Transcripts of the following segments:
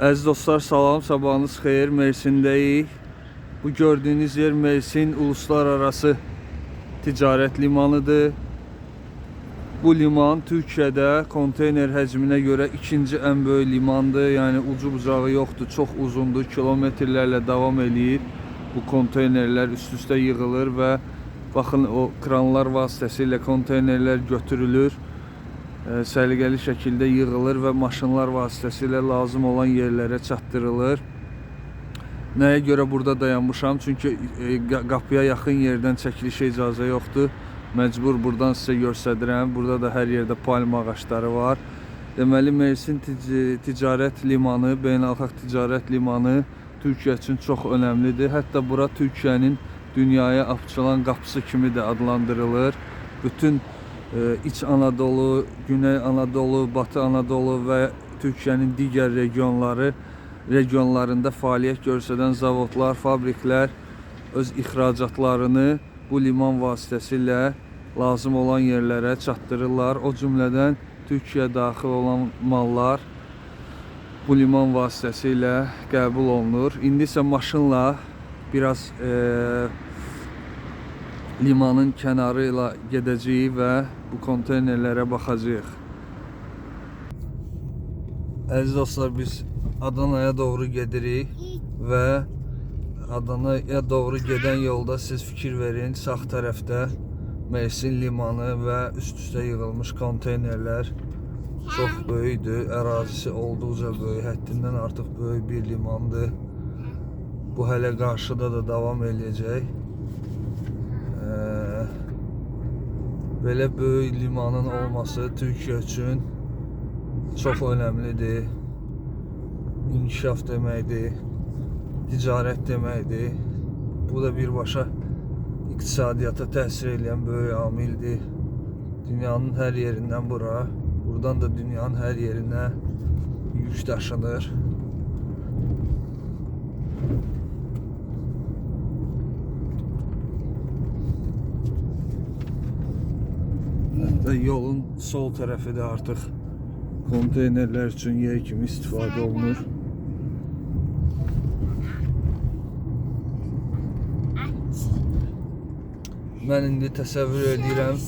Əziz dostlar, salam, sabahınız xeyir. Mersindəyik. Bu gördüyünüz yer Mersin Uluslararası Ticarət Limanıdır. Bu liman Türkiyədə konteyner həcminə görə ikinci ən böyük limandır. Yəni ucu bucağı yoxdur, çox uzundur, kilometrlərlə davam eləyir. Bu konteynerlər üst-üstə yığılır və baxın o kranlar vasitəsilə konteynerlər götürülür. E, səliqəli şəkildə yığılır və maşınlar vasitəsilə lazım olan yerlərə çatdırılır. Nəyə görə burada dayanmışam? Çünki e, qa- qapıya yaxın yerdən çəkilişə icazə yoxdur. Məcbur buradan sizə göstərirəm. Burada da hər yerdə palma ağacları var. Deməli Mersin tic- ticarət limanı, beynəlxalq ticarət limanı Türkiyə üçün çox önəmlidir. Hətta bura Türkiyənin dünyaya açılan qapısı kimi də adlandırılır. Bütün İç Anadolu, Güney Anadolu, Batı Anadolu və Türkiyənin digər regionları regionlarında fəaliyyət göstərən zavodlar, fabriklər öz ixracatlarını bu liman vasitəsilə lazım olan yerlərə çatdırırlar. O cümlədən Türkiyə daxil olan mallar bu liman vasitəsilə qəbul olunur. İndi isə maşınla biraz e, limanın kənarı ilə gedəcəyik və bu konteynerlərə baxacağıq. Əziz dostlar, biz Adanaya doğru gedirik və Adanaya doğru gedən yolda siz fikir verin, sağ tərəfdə Mersin limanı və üst-üstə yığılmış konteynerlər çox böyükdür. Ərazisi olduqca böyük, həddindən artıq böyük bir limandır. Bu hələ qarşıda da davam eləyəcək. Ee, belə böyük limanın olması Türkiyə üçün çox önəmlidir. İnkişaf deməkdir, ticarət deməkdir. Bu da birbaşa iqtisadiyyata təsir edən böyük amildir. Dünyanın hər yerindən bura, buradan da dünyanın hər yerinə yük daşınır. Hətta yolun sol tərəfi də artıq konteynerlər üçün yer kimi istifadə olunur. Mən indi təsəvvür edirəm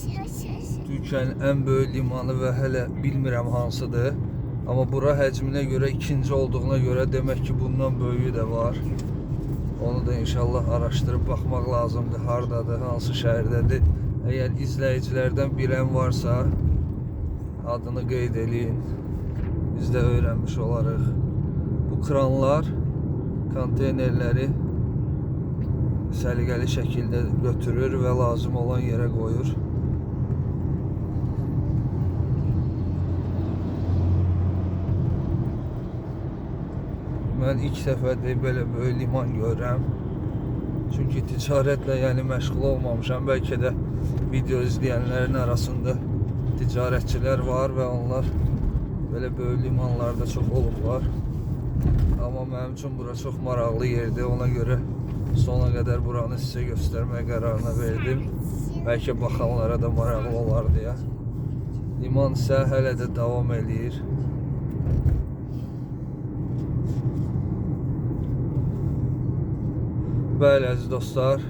Türkiyənin ən böyük limanı və hələ bilmirəm hansıdır. Amma bura həcminə görə ikinci olduğuna görə demək ki, bundan böyüyü də var. Onu da inşallah araşdırıb baxmaq lazımdır. Hardadır, hansı şəhərdədir. Əgər izləyicilərdən bilən varsa, adını qeyd eləyin. Biz də öyrənmiş olarıq. Bu kranlar konteynerləri səliqəli şəkildə götürür və lazım olan yerə qoyur. Mən ilk dəfədir belə böyük liman görürəm. Çünki ticarətlə yəni məşğul olmamışam. Bəlkə də video izləyənlərin arasında ticarətçilər var və onlar belə böyük limanlarda çox olublar. Amma mənim üçün bura çox maraqlı yerdir. Ona görə sona qədər buranı sizə göstərmək qərarına verdim. Bəlkə baxanlara da maraqlı olar deyə. Liman isə hələ də davam eləyir. Bəli əziz dostlar.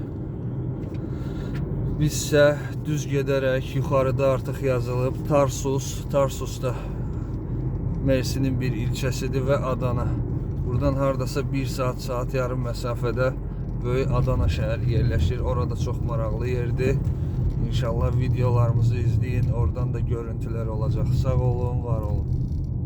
Biz isə düz gedərək yuxarıda artıq yazılıb Tarsus, Tarsus da Mersinin bir ilçəsidir və Adana. Buradan hardasa 1 saat, saat yarım məsafədə böyük Adana şəhəri yerləşir. Orada çox maraqlı yerdir. İnşallah videolarımızı izləyin. Oradan da görüntülər olacaq. Sağ olun, var olun.